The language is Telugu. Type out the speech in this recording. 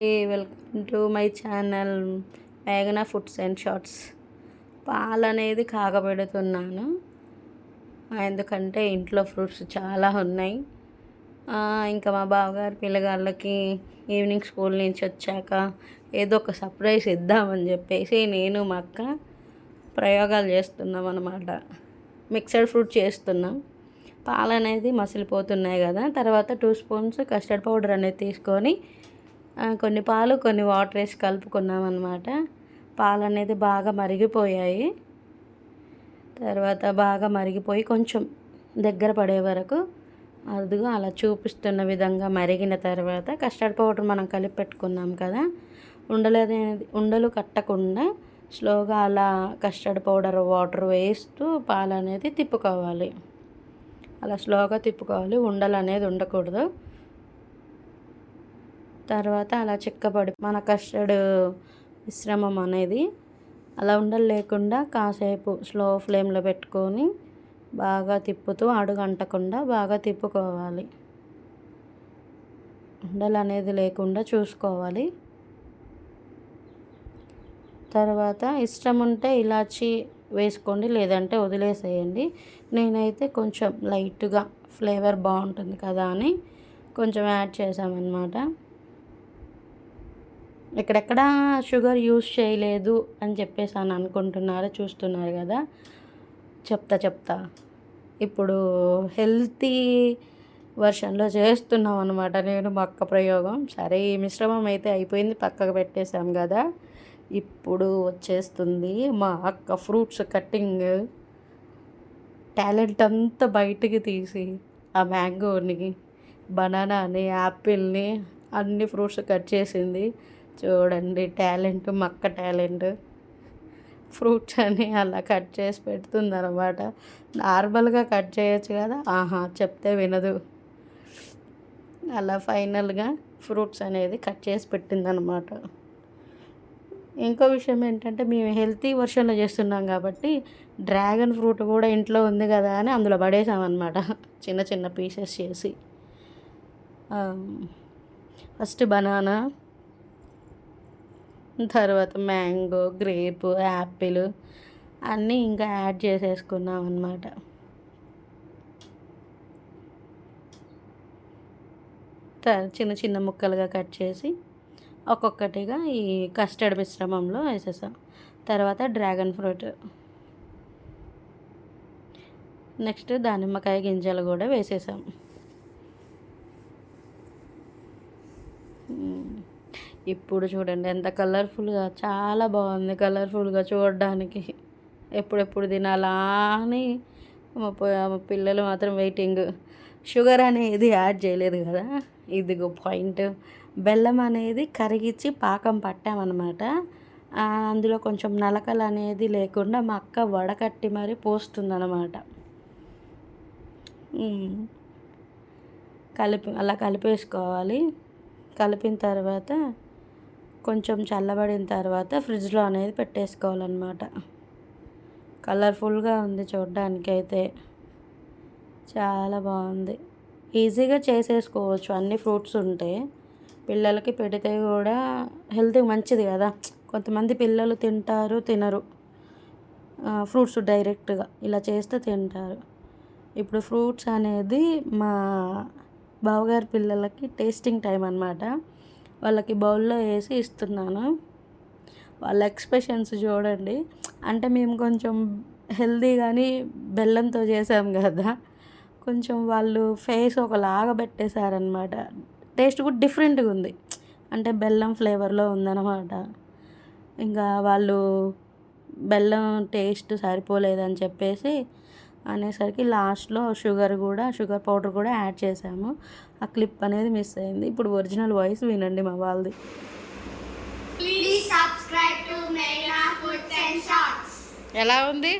వెల్కమ్ టు మై ఛానల్ మేఘనా ఫుడ్స్ అండ్ షార్ట్స్ పాలు అనేది కాగబెడుతున్నాను. ఎందుకంటే ఇంట్లో ఫ్రూట్స్ చాలా ఉన్నాయి. ఇంకా మా బావగారు పిల్లగాళ్ళకి ఈవినింగ్ స్కూల్ నుంచి వచ్చాక ఏదో ఒక సర్ప్రైజ్ ఇద్దామని చెప్పేసి నేను మా అక్క ప్రయోగాలు చేస్తున్నాం అనమాట మిక్సడ్ ఫ్రూట్ చేస్తున్నాం. పాలు అనేది మసిలిపోతున్నాయి కదా. తర్వాత టూ స్పూన్స్ కస్టర్డ్ పౌడర్ అనేది తీసుకొని కొన్ని పాలు కొన్ని వాటర్ వేసి కలుపుకున్నాం అనమాట పాలు అనేది బాగా మరిగిపోయాయి. తర్వాత బాగా మరిగిపోయి కొంచెం దగ్గర పడే వరకు అదిగో అలా చూపిస్తున్న విధంగా మరిగిన తర్వాత కస్టర్డ్ పౌడర్ మనం కలిపి పెట్టుకున్నాం కదా. ఉండలు అనేది ఉండలు కట్టకుండా స్లోగా అలా కస్టర్డ్ పౌడర్ వాటర్ వేస్తూ పాలు అనేది తిప్పుకోవాలి. అలా స్లోగా తిప్పుకోవాలి. ఉండలు అనేది ఉండకూడదు. తర్వాత అలా చిక్కబడి మన కస్టర్డ్ మిశ్రమం అనేది అలా ఉండలు లేకుండా కాసేపు స్లో ఫ్లేమ్లో పెట్టుకొని బాగా తిప్పుతూ అడుగంటకుండా బాగా తిప్పుకోవాలి. ఉండలు అనేది లేకుండా చూసుకోవాలి. తర్వాత ఇష్టం ఉంటే ఇలాచి వేసుకోండి లేదంటే వదిలేసేయండి. నేనైతే కొంచెం లైట్గా ఫ్లేవర్ బాగుంటుంది కదా అని కొంచెం యాడ్ చేసామన్నమాట ఎక్కడెక్కడ షుగర్ యూస్ చేయలేదు అని చెప్పేసి అని అనుకుంటున్నారు చూస్తున్నారు కదా. చెప్తా చెప్తా. ఇప్పుడు హెల్తీ వర్షన్లో చేస్తున్నాం అనమాట నేను మా అక్క ప్రయోగం. సరే ఈ మిశ్రమం అయితే అయిపోయింది పక్కకు పెట్టేశాం కదా. ఇప్పుడు వచ్చేస్తుంది మా అక్క ఫ్రూట్స్ కట్టింగ్ టాలెంట్ అంతా బయటికి తీసి ఆ మ్యాంగోని బనానాని యాపిల్ని అన్ని ఫ్రూట్స్ కట్ చేసింది. చూడండి టాలెంట్ మక్క టాలెంట్. ఫ్రూట్స్ అని అలా కట్ చేసి పెడుతుంది అనమాట నార్మల్గా కట్ చేయొచ్చు కదా? ఆహా చెప్తే వినదు. అలా ఫైనల్గా ఫ్రూట్స్ అనేది కట్ చేసి పెట్టింది అనమాట ఇంకో విషయం ఏంటంటే మేము హెల్తీ వర్షన్లో చేస్తున్నాం కాబట్టి డ్రాగన్ ఫ్రూట్ కూడా ఇంట్లో ఉంది కదా అని అందులో పడేసామన్నమాట. చిన్న చిన్న పీసెస్ చేసి. ఫస్ట్ బనానా తర్వాత మ్యాంగో గ్రేప్ యాపిల్ అన్నీ ఇంకా యాడ్ చేసేసుకున్నాం అనమాట చిన్న చిన్న ముక్కలుగా కట్ చేసి ఒక్కొక్కటిగా ఈ కస్టర్డ్ మిశ్రమంలో వేసేసాం. తర్వాత డ్రాగన్ ఫ్రూట్. నెక్స్ట్ దానిమ్మకాయ గింజలు కూడా వేసేసాం. ఇప్పుడు చూడండి ఎంత కలర్ఫుల్గా చాలా బాగుంది కలర్ఫుల్గా చూడడానికి. ఎప్పుడెప్పుడు తినాలా అని మా పిల్లలు మాత్రం వెయిటింగ్ షుగర్ అనేది యాడ్ చేయలేదు కదా. ఇదిగో పాయింట్ బెల్లం అనేది కరిగించి పాకం పట్టామన్నమాట. అందులో కొంచెం నలకలు అనేది లేకుండా మా అక్క వడకట్టి మరీ పోస్తుందన్నమాట. కలిపి అలా కలిపేసుకోవాలి. కలిపిన తర్వాత కొంచెం చల్లబడిన తర్వాత ఫ్రిడ్జ్లో అనేది పెట్టేసుకోవాలన్నమాట. కలర్ఫుల్గా ఉంది చూడడానికి అయితే చాలా బాగుంది. ఈజీగా చేసేసుకోవచ్చు. అన్ని ఫ్రూట్స్ ఉంటే పిల్లలకి పెడితే కూడా హెల్త్ మంచిది కదా. కొంతమంది పిల్లలు తింటారు తినరు. ఫ్రూట్స్ డైరెక్ట్గా ఇలా చేస్తే తింటారు. ఇప్పుడు ఫ్రూట్స్ అనేది మా బావగారి పిల్లలకి టేస్టింగ్ టైం అన్నమాట. వాళ్ళకి బౌల్లో వేసి ఇస్తున్నాను. వాళ్ళ ఎక్స్ప్రెషన్స్ చూడండి. అంటే మేము కొంచెం హెల్దీ కానీ బెల్లంతో చేసాం కదా కొంచెం వాళ్ళు ఫేస్ ఒకలాగా పెట్టేశారనమాట టేస్ట్ కూడా డిఫరెంట్గా ఉంది. అంటే బెల్లం ఫ్లేవర్లో ఉందన్నమాట. ఇంకా వాళ్ళు బెల్లం టేస్ట్ సరిపోలేదని చెప్పేసి అనేసరికి లాస్ట్లో షుగర్ కూడా షుగర్ పౌడర్ కూడా యాడ్ చేసాము ఆ క్లిప్ అనేది మిస్ అయింది ఇప్పుడు ఒరిజినల్ వాయిస్ వినండి మా వాళ్ళది. ఎలా ఉంది!